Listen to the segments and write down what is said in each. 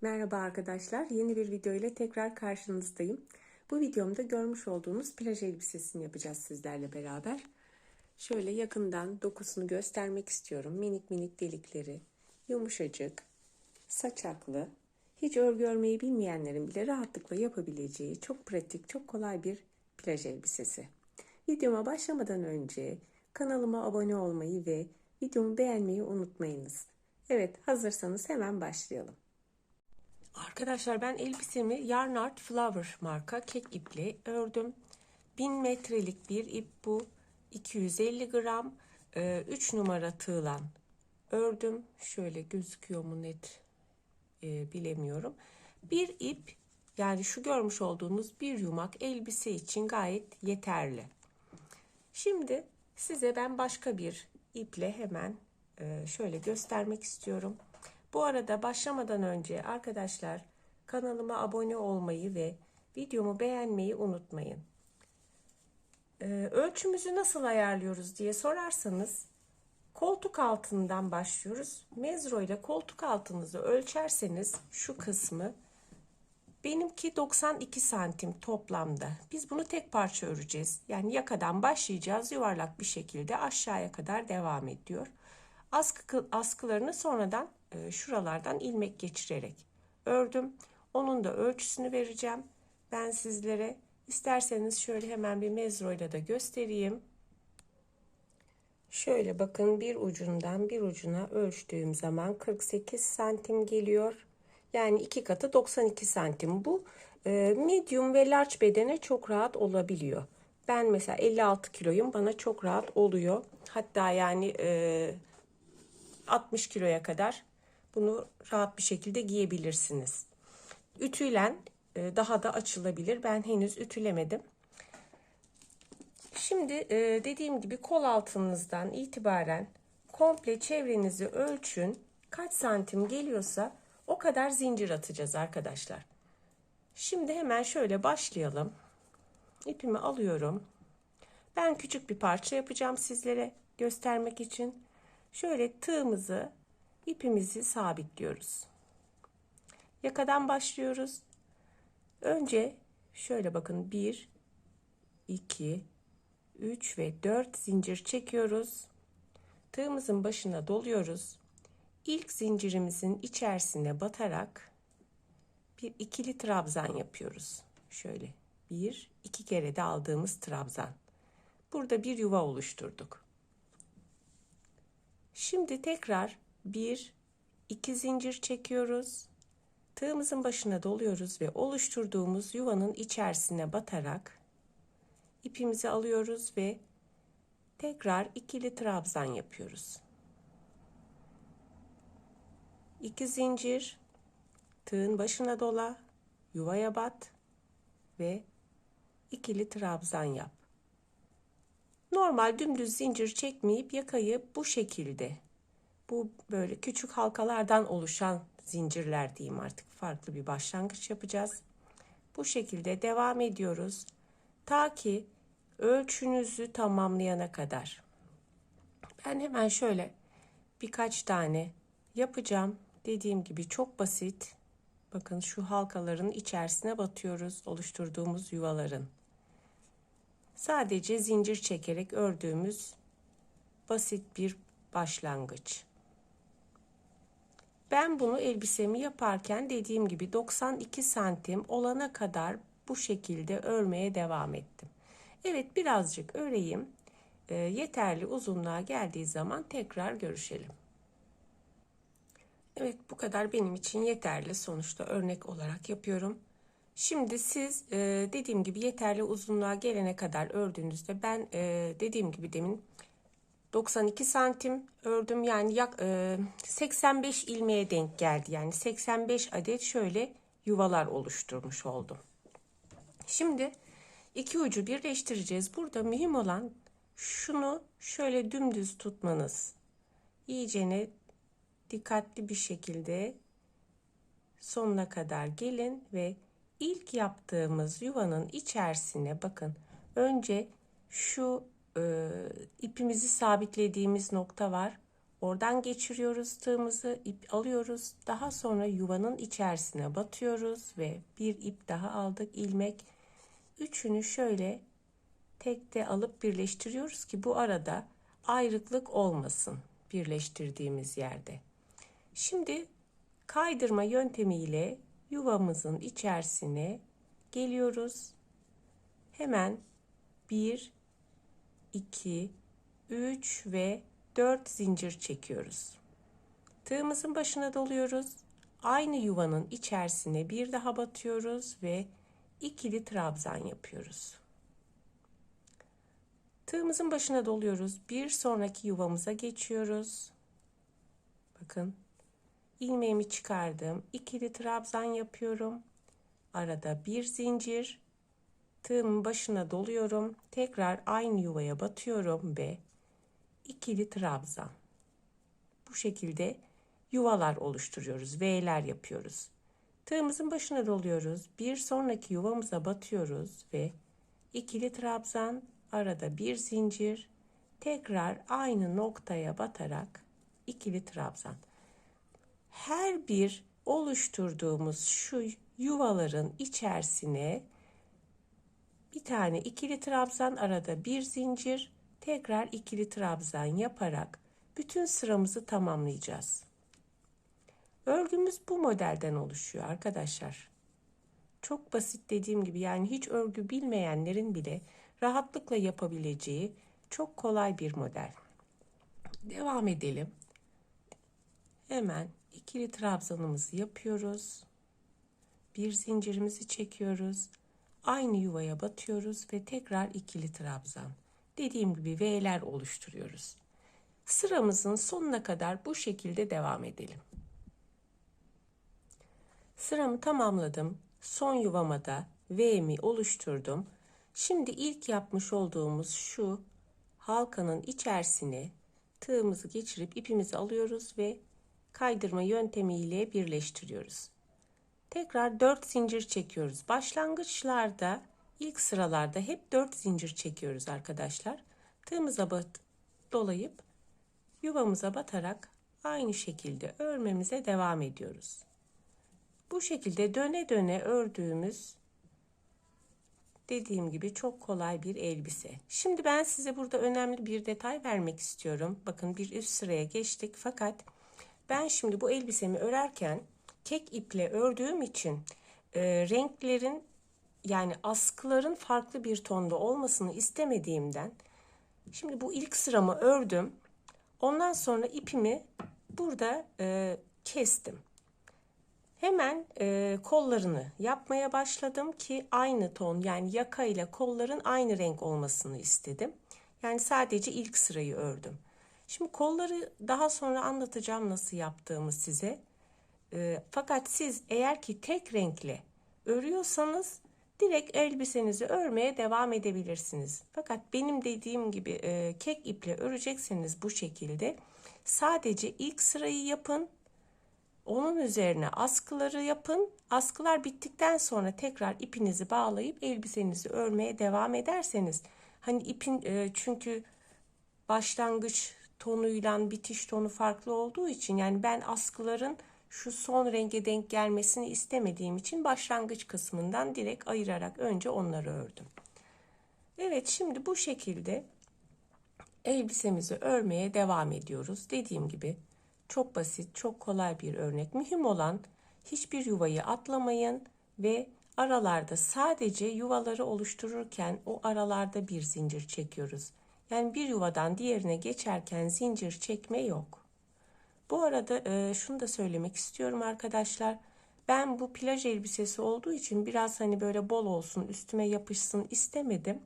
Merhaba arkadaşlar. Yeni bir video ile tekrar karşınızdayım. Bu videomda görmüş olduğunuz plaj elbisesini yapacağız sizlerle beraber. Şöyle yakından dokusunu göstermek istiyorum. Minik minik delikleri, yumuşacık, saçaklı, hiç örgü örmeyi bilmeyenlerin bile rahatlıkla yapabileceği çok pratik, çok kolay bir plaj elbisesi. Videoma başlamadan önce kanalıma abone olmayı ve videomu beğenmeyi unutmayınız. Evet, hazırsanız hemen başlayalım. Arkadaşlar ben elbisemi Yarn Art Flower marka kek iple ördüm. 1000 metrelik bir ip bu. 250 gram 3 numara tığlan ördüm. Şöyle gözüküyor mu net e, bilemiyorum. Bir ip yani şu görmüş olduğunuz bir yumak elbise için gayet yeterli. Şimdi size ben başka bir iple hemen e, şöyle göstermek istiyorum. Bu arada başlamadan önce arkadaşlar kanalıma abone olmayı ve videomu beğenmeyi unutmayın. Ee, ölçümüzü nasıl ayarlıyoruz diye sorarsanız koltuk altından başlıyoruz. Mezro ile koltuk altınızı ölçerseniz şu kısmı benimki 92 santim toplamda. Biz bunu tek parça öreceğiz. Yani yakadan başlayacağız yuvarlak bir şekilde aşağıya kadar devam ediyor. Askı, askılarını sonradan e, şuralardan ilmek geçirerek ördüm. Onun da ölçüsünü vereceğim. Ben sizlere isterseniz şöyle hemen bir mezroyla da göstereyim. Şöyle bakın bir ucundan bir ucuna ölçtüğüm zaman 48 santim geliyor. Yani iki katı 92 santim. Bu e, medium ve large bedene çok rahat olabiliyor. Ben mesela 56 kiloyum bana çok rahat oluyor. Hatta yani e, 60 kiloya kadar bunu rahat bir şekilde giyebilirsiniz. Ütüyle e, daha da açılabilir. Ben henüz ütülemedim. Şimdi e, dediğim gibi kol altınızdan itibaren komple çevrenizi ölçün. Kaç santim geliyorsa o kadar zincir atacağız arkadaşlar. Şimdi hemen şöyle başlayalım. İpimi alıyorum. Ben küçük bir parça yapacağım sizlere göstermek için. Şöyle tığımızı ipimizi sabitliyoruz. Yakadan başlıyoruz. Önce şöyle bakın 1 2 3 ve 4 zincir çekiyoruz. Tığımızın başına doluyoruz. İlk zincirimizin içerisine batarak bir ikili trabzan yapıyoruz. Şöyle bir iki kere de aldığımız trabzan. Burada bir yuva oluşturduk. Şimdi tekrar bir iki zincir çekiyoruz. Tığımızın başına doluyoruz ve oluşturduğumuz yuvanın içerisine batarak ipimizi alıyoruz ve tekrar ikili trabzan yapıyoruz. İki zincir, tığın başına dola, yuvaya bat ve ikili trabzan yap. Normal dümdüz zincir çekmeyip yakayı bu şekilde bu böyle küçük halkalardan oluşan zincirler diyeyim artık farklı bir başlangıç yapacağız. Bu şekilde devam ediyoruz. Ta ki ölçünüzü tamamlayana kadar. Ben hemen şöyle birkaç tane yapacağım. Dediğim gibi çok basit. Bakın şu halkaların içerisine batıyoruz oluşturduğumuz yuvaların. Sadece zincir çekerek ördüğümüz basit bir başlangıç. Ben bunu elbisemi yaparken dediğim gibi 92 santim olana kadar bu şekilde örmeye devam ettim. Evet birazcık öreyim. E, yeterli uzunluğa geldiği zaman tekrar görüşelim. Evet bu kadar benim için yeterli. Sonuçta örnek olarak yapıyorum. Şimdi siz e, dediğim gibi yeterli uzunluğa gelene kadar ördüğünüzde ben e, dediğim gibi demin 92 santim ördüm yani yak e, 85 ilmeğe denk geldi yani 85 adet şöyle yuvalar oluşturmuş oldum. Şimdi iki ucu birleştireceğiz. Burada mühim olan şunu şöyle dümdüz tutmanız. İyicene dikkatli bir şekilde sonuna kadar gelin ve ilk yaptığımız yuvanın içerisine bakın. Önce şu e, ipimizi sabitlediğimiz nokta var. Oradan geçiriyoruz tığımızı, ip alıyoruz. Daha sonra yuvanın içerisine batıyoruz ve bir ip daha aldık ilmek. Üçünü şöyle tekte alıp birleştiriyoruz ki bu arada ayrıklık olmasın birleştirdiğimiz yerde. Şimdi kaydırma yöntemiyle yuvamızın içerisine geliyoruz. Hemen 1 2 3 ve 4 zincir çekiyoruz. Tığımızın başına doluyoruz. Aynı yuvanın içerisine bir daha batıyoruz ve ikili trabzan yapıyoruz. Tığımızın başına doluyoruz. Bir sonraki yuvamıza geçiyoruz. Bakın. ilmeğimi çıkardım. İkili trabzan yapıyorum. Arada bir zincir. Tığımın başına doluyorum. Tekrar aynı yuvaya batıyorum ve ikili trabzan. Bu şekilde yuvalar oluşturuyoruz. V'ler yapıyoruz. Tığımızın başına doluyoruz. Bir sonraki yuvamıza batıyoruz ve ikili trabzan arada bir zincir tekrar aynı noktaya batarak ikili trabzan. Her bir oluşturduğumuz şu yuvaların içerisine bir tane ikili trabzan arada bir zincir tekrar ikili trabzan yaparak bütün sıramızı tamamlayacağız. Örgümüz bu modelden oluşuyor arkadaşlar. Çok basit dediğim gibi yani hiç örgü bilmeyenlerin bile rahatlıkla yapabileceği çok kolay bir model. Devam edelim. Hemen ikili trabzanımızı yapıyoruz. Bir zincirimizi çekiyoruz. Aynı yuvaya batıyoruz ve tekrar ikili trabzan. Dediğim gibi V'ler oluşturuyoruz. Sıramızın sonuna kadar bu şekilde devam edelim. Sıramı tamamladım. Son yuvama da V'mi oluşturdum. Şimdi ilk yapmış olduğumuz şu halkanın içerisine tığımızı geçirip ipimizi alıyoruz ve kaydırma yöntemiyle birleştiriyoruz. Tekrar 4 zincir çekiyoruz. Başlangıçlarda ilk sıralarda hep 4 zincir çekiyoruz arkadaşlar. Tığımıza bat, dolayıp yuvamıza batarak aynı şekilde örmemize devam ediyoruz. Bu şekilde döne döne ördüğümüz dediğim gibi çok kolay bir elbise. Şimdi ben size burada önemli bir detay vermek istiyorum. Bakın bir üst sıraya geçtik fakat ben şimdi bu elbisemi örerken kek iple ördüğüm için e, renklerin yani askıların farklı bir tonda olmasını istemediğimden şimdi bu ilk sıramı ördüm. Ondan sonra ipimi burada e, kestim. Hemen e, kollarını yapmaya başladım ki aynı ton yani yaka ile kolların aynı renk olmasını istedim. Yani sadece ilk sırayı ördüm. Şimdi kolları daha sonra anlatacağım nasıl yaptığımı size. E, fakat siz eğer ki tek renkle örüyorsanız direkt elbisenizi örmeye devam edebilirsiniz. Fakat benim dediğim gibi e, kek iple örecekseniz bu şekilde sadece ilk sırayı yapın onun üzerine askıları yapın. Askılar bittikten sonra tekrar ipinizi bağlayıp elbisenizi örmeye devam ederseniz hani ipin e, çünkü başlangıç tonuyla bitiş tonu farklı olduğu için yani ben askıların şu son renge denk gelmesini istemediğim için başlangıç kısmından direkt ayırarak önce onları ördüm. Evet şimdi bu şekilde elbisemizi örmeye devam ediyoruz. Dediğim gibi çok basit, çok kolay bir örnek. Mühim olan hiçbir yuvayı atlamayın ve aralarda sadece yuvaları oluştururken o aralarda bir zincir çekiyoruz. Yani bir yuvadan diğerine geçerken zincir çekme yok. Bu arada e, şunu da söylemek istiyorum arkadaşlar. Ben bu plaj elbisesi olduğu için biraz hani böyle bol olsun üstüme yapışsın istemedim.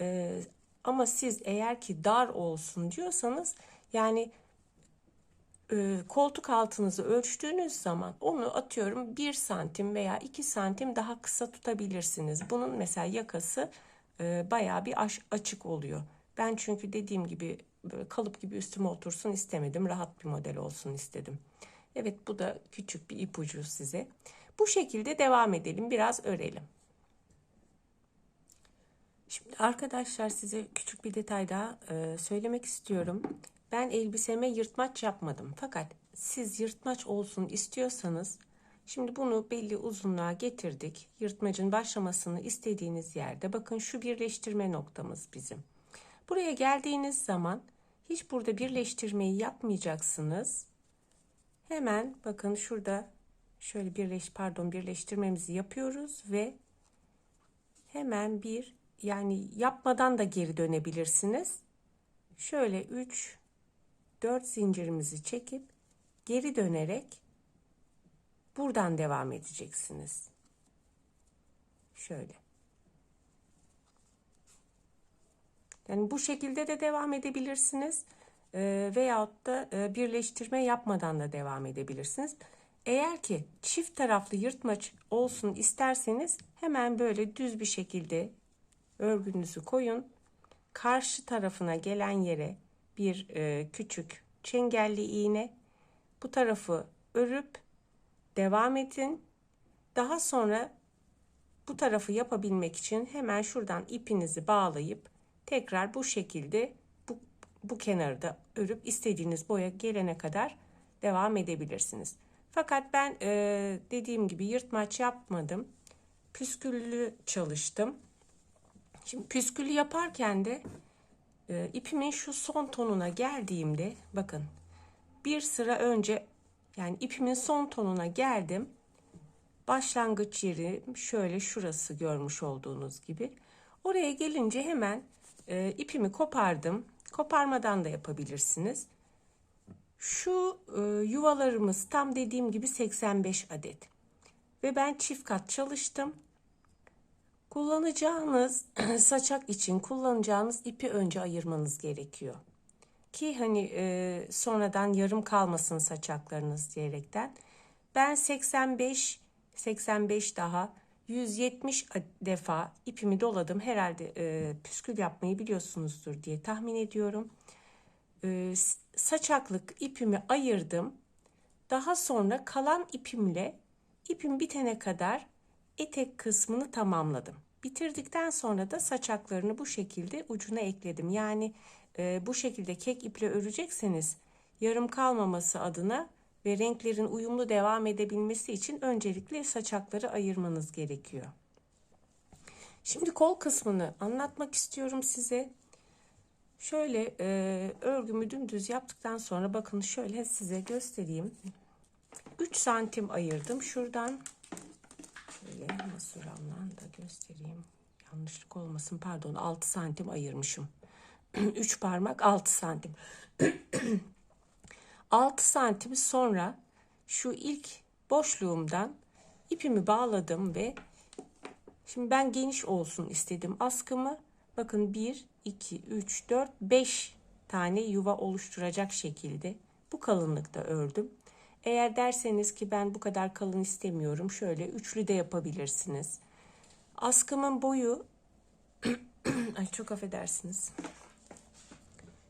E, ama siz eğer ki dar olsun diyorsanız yani e, koltuk altınızı ölçtüğünüz zaman onu atıyorum 1 santim veya 2 santim daha kısa tutabilirsiniz. Bunun mesela yakası e, bayağı bir açık oluyor. Ben çünkü dediğim gibi böyle kalıp gibi üstüme otursun istemedim. Rahat bir model olsun istedim. Evet bu da küçük bir ipucu size. Bu şekilde devam edelim. Biraz örelim. Şimdi arkadaşlar size küçük bir detay daha e, söylemek istiyorum. ben elbiseme yırtmaç yapmadım. Fakat siz yırtmaç olsun istiyorsanız şimdi bunu belli uzunluğa getirdik. Yırtmacın başlamasını istediğiniz yerde bakın şu birleştirme noktamız bizim. Buraya geldiğiniz zaman hiç burada birleştirmeyi yapmayacaksınız. Hemen bakın şurada şöyle birleş pardon birleştirmemizi yapıyoruz ve hemen bir yani yapmadan da geri dönebilirsiniz. Şöyle 3 4 zincirimizi çekip geri dönerek buradan devam edeceksiniz. Şöyle. Yani bu şekilde de devam edebilirsiniz. E, veyahut da e, birleştirme yapmadan da devam edebilirsiniz. Eğer ki çift taraflı yırtmaç olsun isterseniz hemen böyle düz bir şekilde örgünüzü koyun. Karşı tarafına gelen yere bir e, küçük çengelli iğne bu tarafı örüp devam edin. Daha sonra bu tarafı yapabilmek için hemen şuradan ipinizi bağlayıp tekrar bu şekilde bu, bu kenarı da örüp istediğiniz boya gelene kadar devam edebilirsiniz. Fakat ben e, dediğim gibi yırtmaç yapmadım. Püsküllü çalıştım. Şimdi püskülü yaparken de e, ipimin şu son tonuna geldiğimde bakın bir sıra önce yani ipimin son tonuna geldim. Başlangıç yeri şöyle şurası görmüş olduğunuz gibi. Oraya gelince hemen e, ipimi kopardım. Koparmadan da yapabilirsiniz. Şu e, yuvalarımız tam dediğim gibi 85 adet. Ve ben çift kat çalıştım. Kullanacağınız saçak için kullanacağınız ipi önce ayırmanız gerekiyor. Ki hani e, sonradan yarım kalmasın saçaklarınız diyerekten. Ben 85 85 daha 170 defa ipimi doladım. Herhalde e, püskül yapmayı biliyorsunuzdur diye tahmin ediyorum. E, saçaklık ipimi ayırdım. Daha sonra kalan ipimle ipim bitene kadar etek kısmını tamamladım. Bitirdikten sonra da saçaklarını bu şekilde ucuna ekledim. Yani e, bu şekilde kek iple örecekseniz yarım kalmaması adına ve renklerin uyumlu devam edebilmesi için öncelikle saçakları ayırmanız gerekiyor. Şimdi kol kısmını anlatmak istiyorum size. Şöyle e, örgümü dümdüz yaptıktan sonra bakın şöyle size göstereyim. 3 santim ayırdım şuradan. Şöyle masuramla da göstereyim. Yanlışlık olmasın pardon 6 santim ayırmışım. 3 parmak 6 santim. 6 santim sonra şu ilk boşluğumdan ipimi bağladım ve şimdi ben geniş olsun istedim askımı. Bakın 1, 2, 3, 4, 5 tane yuva oluşturacak şekilde bu kalınlıkta ördüm. Eğer derseniz ki ben bu kadar kalın istemiyorum şöyle üçlü de yapabilirsiniz. Askımın boyu ay çok affedersiniz.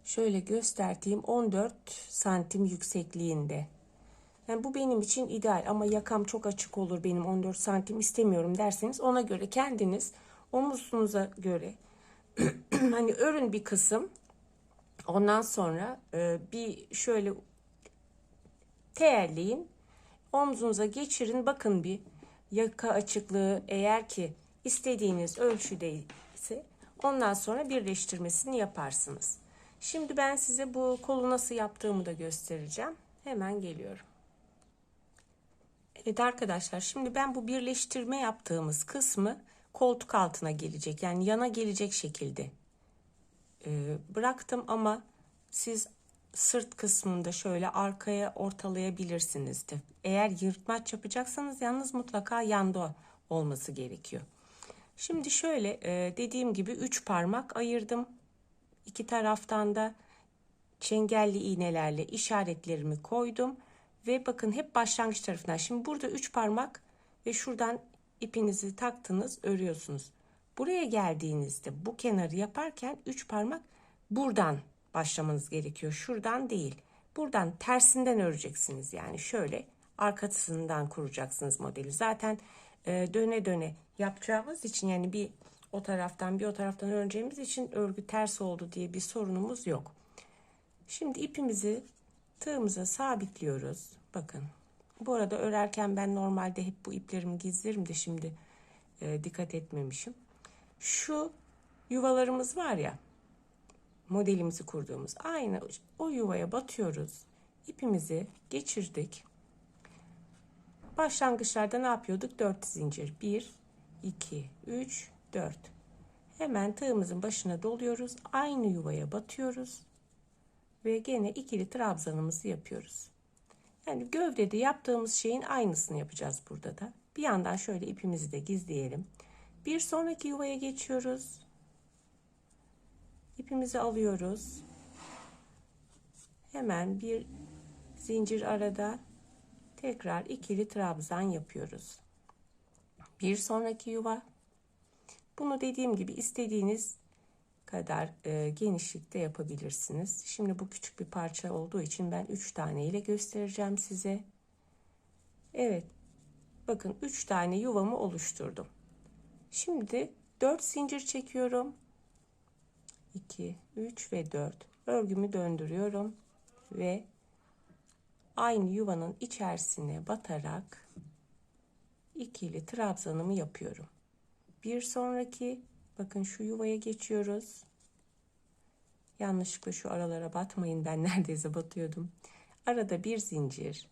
Şöyle gösterdiğim 14 santim yüksekliğinde. Yani bu benim için ideal ama yakam çok açık olur benim 14 santim istemiyorum derseniz ona göre kendiniz omuzunuza göre hani örün bir kısım ondan sonra e, bir şöyle teerleyin omzunuza geçirin bakın bir yaka açıklığı eğer ki istediğiniz ölçüdeyse ondan sonra birleştirmesini yaparsınız. Şimdi ben size bu kolu nasıl yaptığımı da göstereceğim. Hemen geliyorum. Evet arkadaşlar şimdi ben bu birleştirme yaptığımız kısmı koltuk altına gelecek. Yani yana gelecek şekilde e, bıraktım ama siz sırt kısmında şöyle arkaya ortalayabilirsiniz de. Eğer yırtmaç yapacaksanız yalnız mutlaka yanda olması gerekiyor. Şimdi şöyle e, dediğim gibi 3 parmak ayırdım. İki taraftan da çengelli iğnelerle işaretlerimi koydum. Ve bakın hep başlangıç tarafından. Şimdi burada 3 parmak ve şuradan ipinizi taktınız örüyorsunuz. Buraya geldiğinizde bu kenarı yaparken 3 parmak buradan başlamanız gerekiyor. Şuradan değil. Buradan tersinden öreceksiniz. Yani şöyle arkasından kuracaksınız modeli. Zaten e, döne döne yapacağımız için yani bir o taraftan bir o taraftan öreceğimiz için örgü ters oldu diye bir sorunumuz yok. Şimdi ipimizi tığımıza sabitliyoruz. Bakın. Bu arada örerken ben normalde hep bu iplerimi gizlerim de şimdi e, dikkat etmemişim. Şu yuvalarımız var ya modelimizi kurduğumuz aynı o yuvaya batıyoruz. İpimizi geçirdik. Başlangıçlarda ne yapıyorduk? 4 zincir. 1, 2, 3, 4. Hemen tığımızın başına doluyoruz. Aynı yuvaya batıyoruz. Ve gene ikili trabzanımızı yapıyoruz. Yani gövdede yaptığımız şeyin aynısını yapacağız burada da. Bir yandan şöyle ipimizi de gizleyelim. Bir sonraki yuvaya geçiyoruz. İpimizi alıyoruz. Hemen bir zincir arada tekrar ikili trabzan yapıyoruz. Bir sonraki yuva. Bunu dediğim gibi istediğiniz kadar e, genişlikte yapabilirsiniz. Şimdi bu küçük bir parça olduğu için ben 3 tane ile göstereceğim size. Evet. Bakın 3 tane yuvamı oluşturdum. Şimdi 4 zincir çekiyorum. 2, 3 ve 4. Örgümü döndürüyorum ve aynı yuvanın içerisine batarak ikili trabzanımı yapıyorum. Bir sonraki bakın şu yuvaya geçiyoruz. Yanlışlıkla şu aralara batmayın ben neredeyse batıyordum. Arada bir zincir.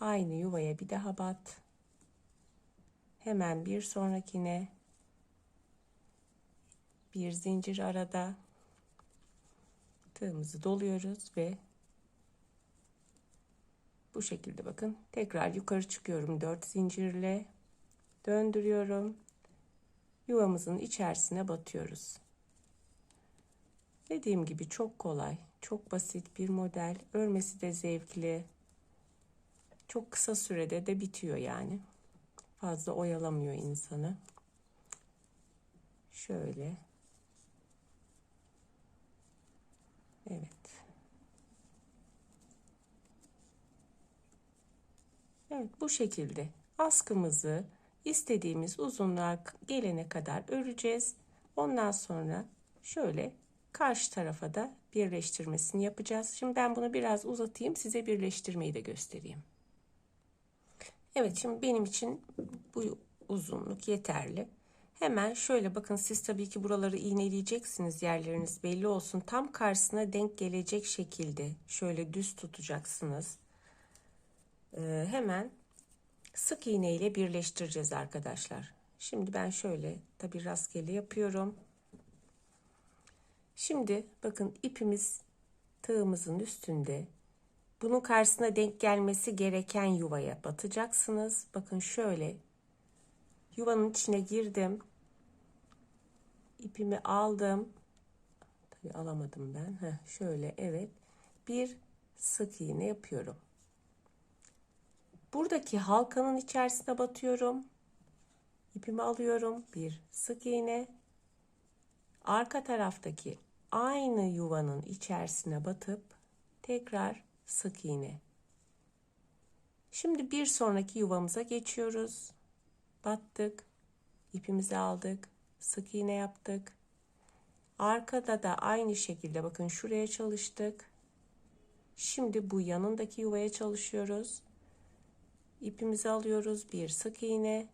Aynı yuvaya bir daha bat. Hemen bir sonrakine bir zincir arada tığımızı doluyoruz ve bu şekilde bakın tekrar yukarı çıkıyorum 4 zincirle döndürüyorum yuvamızın içerisine batıyoruz. Dediğim gibi çok kolay çok basit bir model. Örmesi de zevkli. Çok kısa sürede de bitiyor yani. Fazla oyalamıyor insanı. Şöyle. Evet. Evet bu şekilde. Askımızı istediğimiz uzunluğa gelene kadar öreceğiz. Ondan sonra şöyle karşı tarafa da birleştirmesini yapacağız. Şimdi ben bunu biraz uzatayım size birleştirmeyi de göstereyim. Evet şimdi benim için bu uzunluk yeterli. Hemen şöyle bakın siz tabii ki buraları iğneleyeceksiniz yerleriniz belli olsun. Tam karşısına denk gelecek şekilde şöyle düz tutacaksınız. Ee, hemen sık iğne ile birleştireceğiz arkadaşlar. Şimdi ben şöyle tabi rastgele yapıyorum. Şimdi bakın ipimiz tığımızın üstünde. Bunun karşısına denk gelmesi gereken yuvaya batacaksınız. Bakın şöyle yuvanın içine girdim. İpimi aldım. Tabi alamadım ben. Heh, şöyle evet. Bir sık iğne yapıyorum. Buradaki halkanın içerisine batıyorum. İpimi alıyorum. Bir sık iğne. Arka taraftaki aynı yuvanın içerisine batıp tekrar sık iğne. Şimdi bir sonraki yuvamıza geçiyoruz. Battık. ipimizi aldık. Sık iğne yaptık. Arkada da aynı şekilde bakın şuraya çalıştık. Şimdi bu yanındaki yuvaya çalışıyoruz ipimizi alıyoruz. Bir sık iğne.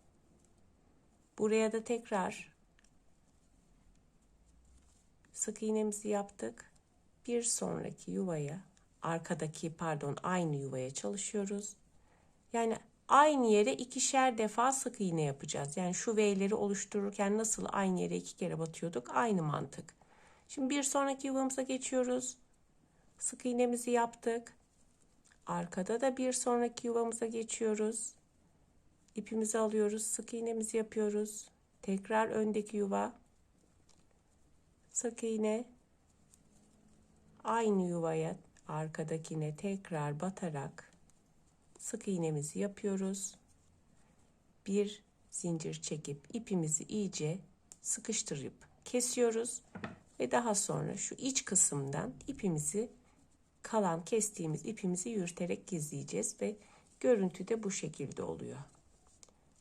Buraya da tekrar sık iğnemizi yaptık. Bir sonraki yuvaya arkadaki pardon aynı yuvaya çalışıyoruz. Yani aynı yere ikişer defa sık iğne yapacağız. Yani şu V'leri oluştururken nasıl aynı yere iki kere batıyorduk? Aynı mantık. Şimdi bir sonraki yuvamıza geçiyoruz. Sık iğnemizi yaptık Arkada da bir sonraki yuvamıza geçiyoruz. İpimizi alıyoruz. Sık iğnemizi yapıyoruz. Tekrar öndeki yuva. Sık iğne. Aynı yuvaya arkadakine tekrar batarak sık iğnemizi yapıyoruz. Bir zincir çekip ipimizi iyice sıkıştırıp kesiyoruz ve daha sonra şu iç kısımdan ipimizi kalan kestiğimiz ipimizi yürüterek gizleyeceğiz ve görüntü de bu şekilde oluyor.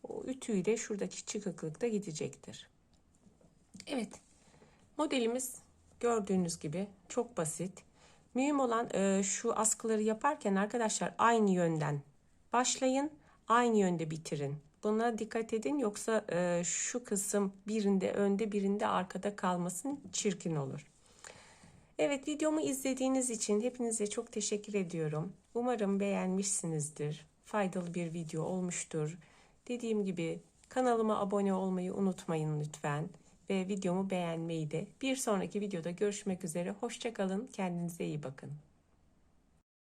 O ütüyle şuradaki çıkıklık da gidecektir. Evet modelimiz gördüğünüz gibi çok basit. Mühim olan e, şu askıları yaparken arkadaşlar aynı yönden başlayın, aynı yönde bitirin. Buna dikkat edin yoksa e, şu kısım birinde önde birinde arkada kalmasın çirkin olur. Evet videomu izlediğiniz için hepinize çok teşekkür ediyorum. Umarım beğenmişsinizdir. Faydalı bir video olmuştur. Dediğim gibi kanalıma abone olmayı unutmayın lütfen. Ve videomu beğenmeyi de. Bir sonraki videoda görüşmek üzere. Hoşçakalın. Kendinize iyi bakın.